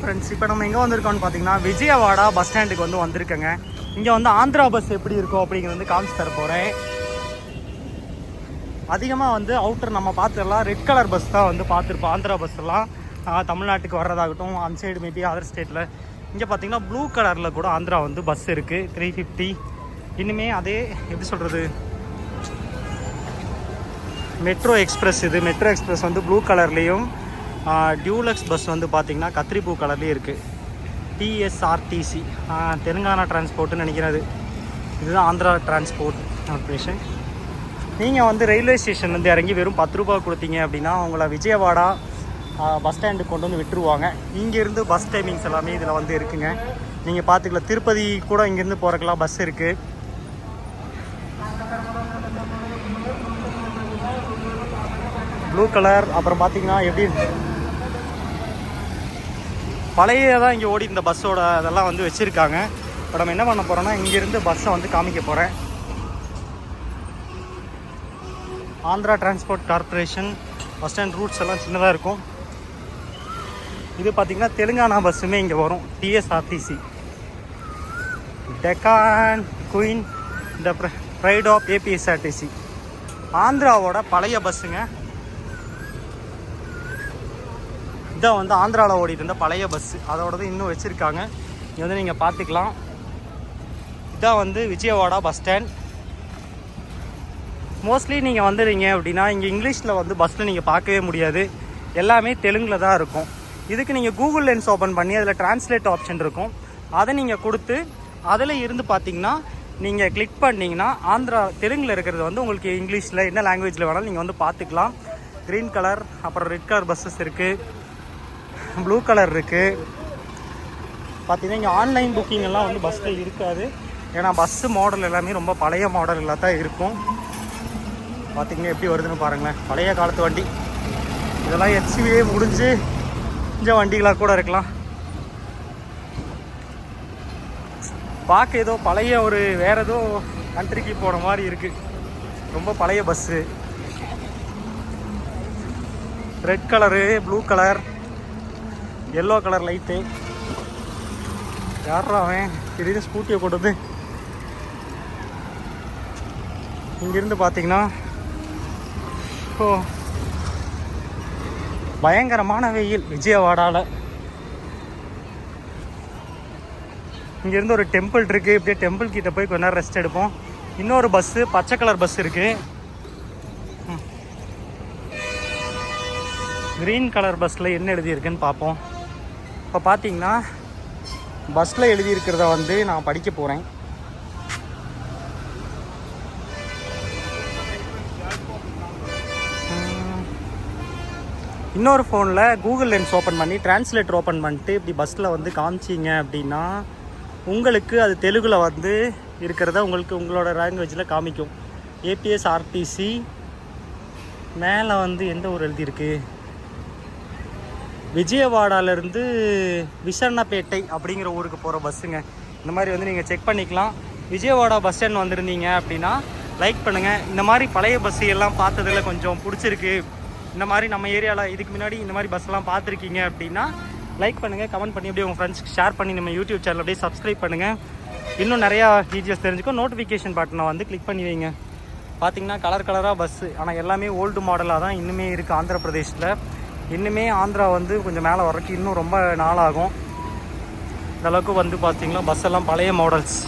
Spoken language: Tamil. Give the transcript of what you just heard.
ஃப்ரெண்ட்ஸ் இப்போ நம்ம எங்கே வந்திருக்கோம்னு பார்த்தீங்கன்னா விஜயவாடா பஸ் ஸ்டாண்டுக்கு வந்து வந்திருக்கேங்க. இங்கே வந்து ஆந்திரா பஸ் எப்படி இருக்கும் அப்படிங்கிறது வந்து காமிச்சு தர போகிறேன் அதிகமாக வந்து அவுட்டர் நம்ம பார்த்துடலாம் ரெட் கலர் பஸ் தான் வந்து பார்த்துருப்போம் ஆந்திரா பஸ்லாம் தமிழ்நாட்டுக்கு வர்றதாகட்டும் அந்த சைடு மேபி அதர் ஸ்டேட்டில் இங்கே பார்த்தீங்கன்னா ப்ளூ கலரில் கூட ஆந்திரா வந்து பஸ் இருக்குது த்ரீ ஃபிஃப்டி இனிமேல் அதே எப்படி சொல்கிறது மெட்ரோ எக்ஸ்பிரஸ் இது. மெட்ரோ எக்ஸ்பிரஸ் வந்து ப்ளூ கலர்லேயும் டியூலக்ஸ் பஸ் வந்து பார்த்திங்கன்னா கத்திரிப்பூ கலர்லேயே இருக்குது டிஎஸ்ஆர்டிசி தெலுங்கானா டிரான்ஸ்போர்ட்டுன்னு நினைக்கிறது. இதுதான் ஆந்திரா டிரான்ஸ்போர்ட் கார்பரேஷன் நீங்கள் வந்து ரயில்வே ஸ்டேஷன்லேருந்து இறங்கி வெறும் பத்து ரூபா கொடுத்தீங்க அப்படின்னா உங்களை விஜயவாடா பஸ் ஸ்டாண்டுக்கு கொண்டு வந்து விட்டுருவாங்க. இங்கேருந்து பஸ் டைமிங்ஸ் எல்லாமே இதில் வந்து இருக்குங்க. நீங்கள் பார்த்துக்கலாம் திருப்பதி கூட இங்கேருந்து போகிறக்கெல்லாம் பஸ் இருக்குது ப்ளூ கலர் அப்புறம் பார்த்தீங்கன்னா எப்படி பழைய தான் இங்கே ஓடி இந்த பஸ்ஸோட அதெல்லாம் வந்து வச்சுருக்காங்க. இப்போ நம்ம என்ன பண்ண போகிறோம்னா இங்கேருந்து பஸ்ஸை வந்து காமிக்க போகிறேன் Andhra transport corporation bus stand routes எல்லாம் சின்னதாக இருக்கும். இது பார்த்திங்கன்னா தெலுங்கானா பஸ்ஸுமே இங்கே வரும். TSRTC Deccan queen the pride of APSRTC ஆந்திராவோட பழைய பஸ்ஸுங்க இதான் வந்து ஆந்திராவில் ஓடிட்டு இருந்த பழைய பஸ்ஸு அதோடது இன்னும் வச்சுருக்காங்க. இங்கே வந்து நீங்கள் பார்த்துக்கலாம் இதான் வந்து விஜயவாடா பஸ் ஸ்டாண்ட் மோஸ்ட்லி நீங்கள் வந்துடுறீங்க அப்படின்னா இங்கே இங்கிலீஷில் வந்து பஸ்ஸில் நீங்கள் பார்க்கவே முடியாது. எல்லாமே தெலுங்கில் தான் இருக்கும். இதுக்கு நீங்கள் கூகுள் லென்ஸ் ஓப்பன் பண்ணி அதில் டிரான்ஸ்லேட் ஆப்ஷன் இருக்கும். அதை நீங்கள் கொடுத்து அதில் இருந்து பார்த்தீங்கன்னா நீங்கள் கிளிக் பண்ணிங்கன்னா ஆந்திரா தெலுங்கில் இருக்கிறது வந்து உங்களுக்கு இங்கிலீஷில் என்ன லாங்குவேஜில் வேணாலும் நீங்கள் வந்து பார்த்துக்கலாம் க்ரீன் கலர் அப்புறம் ரெட் கலர் பஸ்ஸஸ் இருக்குது ப்ளூ கலர் இருக்குது பார்த்தீங்கன்னா இங்கே ஆன்லைன் புக்கிங் எல்லாம் வந்து பஸ்ஸில் இருக்காது. ஏன்னா பஸ்ஸு மாடல் எல்லாமே ரொம்ப பழைய மாடலில் தான் இருக்கும். பார்த்தீங்கன்னா எப்படி வருதுன்னு பாருங்களேன். பழைய காலத்து வண்டி. இதெல்லாம் ஹெச்வியே முடிஞ்சு கொஞ்சம் வண்டிகளாக கூட இருக்கலாம். பார்க்க ஏதோ பழைய ஒரு வேறு ஏதோ கண்ட்ரிக்கு போன மாதிரி இருக்குது ரொம்ப பழைய bus red colour blue colour yellow colour light யாரா அவன்? திடீர்னு ஸ்கூட்டியை கொடுத்து இங்கிருந்து பார்த்தீங்கன்னா ஓ பயங்கரமான வெயில். விஜயவாடாவில் இங்கேருந்து ஒரு டெம்பிள் இருக்குது இப்படியே டெம்பிள் கிட்டே போய் கொஞ்ச நேரம் ரெஸ்ட் எடுப்போம். இன்னொரு பஸ்ஸு பச்சை கலர் பஸ் இருக்குது க்ரீன் கலர் பஸ்ஸில் என்ன எழுதியிருக்குன்னு பார்ப்போம் இப்போ பார்த்தீங்கன்னா பஸ்ஸில் எழுதியிருக்கிறத வந்து நான் படிக்க போகிறேன் இன்னொரு ஃபோனில் கூகுள் லென்ஸ் ஓப்பன் பண்ணி டிரான்ஸ்லேட்டர் ஓப்பன் பண்ணிட்டு இப்படி பஸ்ஸில் வந்து காமிச்சிங்க அப்படின்னா உங்களுக்கு அது தெலுங்கில் வந்து இருக்கிறத உங்களுக்கு உங்களோட லாங்குவேஜில் காமிக்கும். ஏபிஎஸ் ஆர்டிசி மேலே வந்து எந்த ஊர் எழுதியிருக்கு? விஜயவாடாலேருந்து விசன்னப்பேட்டை அப்படிங்கிற ஊருக்கு போகிற பஸ்ஸுங்க. இந்த மாதிரி வந்து நீங்கள் செக் பண்ணிக்கலாம். விஜயவாடா பஸ் ஸ்டாண்ட் வந்திருந்தீங்க அப்படின்னா லைக் பண்ணுங்கள் இந்த மாதிரி பழைய பஸ் எல்லாம் பார்த்ததுல கொஞ்சம் பிடிச்சிருக்கு. இந்த மாதிரி நம்ம ஏரியாவில் இதுக்கு முன்னாடி இந்த மாதிரி பஸ்லாம் பார்த்துருக்கீங்க அப்படின்னா லைக் பண்ணுங்கள் கமெண்ட் பண்ணி அப்படியே உங்கள் ஃப்ரெண்ட்ஸ்க்கு ஷேர் பண்ணி நம்ம யூடியூப் சேனல் அப்படியே சப்ஸ்கிரைப் பண்ணுங்கள் இன்னும் நிறையா டீச்சர்ஸ் தெரிஞ்சுக்கும். நோட்டிஃபிகேஷன் பட்டனை வந்து கிளிக் பண்ணி வைங்க. பார்த்தீங்கன்னா கலர் கலராக பஸ்ஸு ஆனால் எல்லாமே ஓல்டு மாடலாக தான் இன்னுமே இருக்குது ஆந்திர பிரதேஷில் இன்னுமே ஆந்திரா வந்து கொஞ்சம் மேலே வர்றதுக்கு இன்னும் ரொம்ப நாளாகும். இந்தளவுக்கு வந்து பார்த்திங்கன்னா பஸ் எல்லாம் பழைய மாடல்ஸ்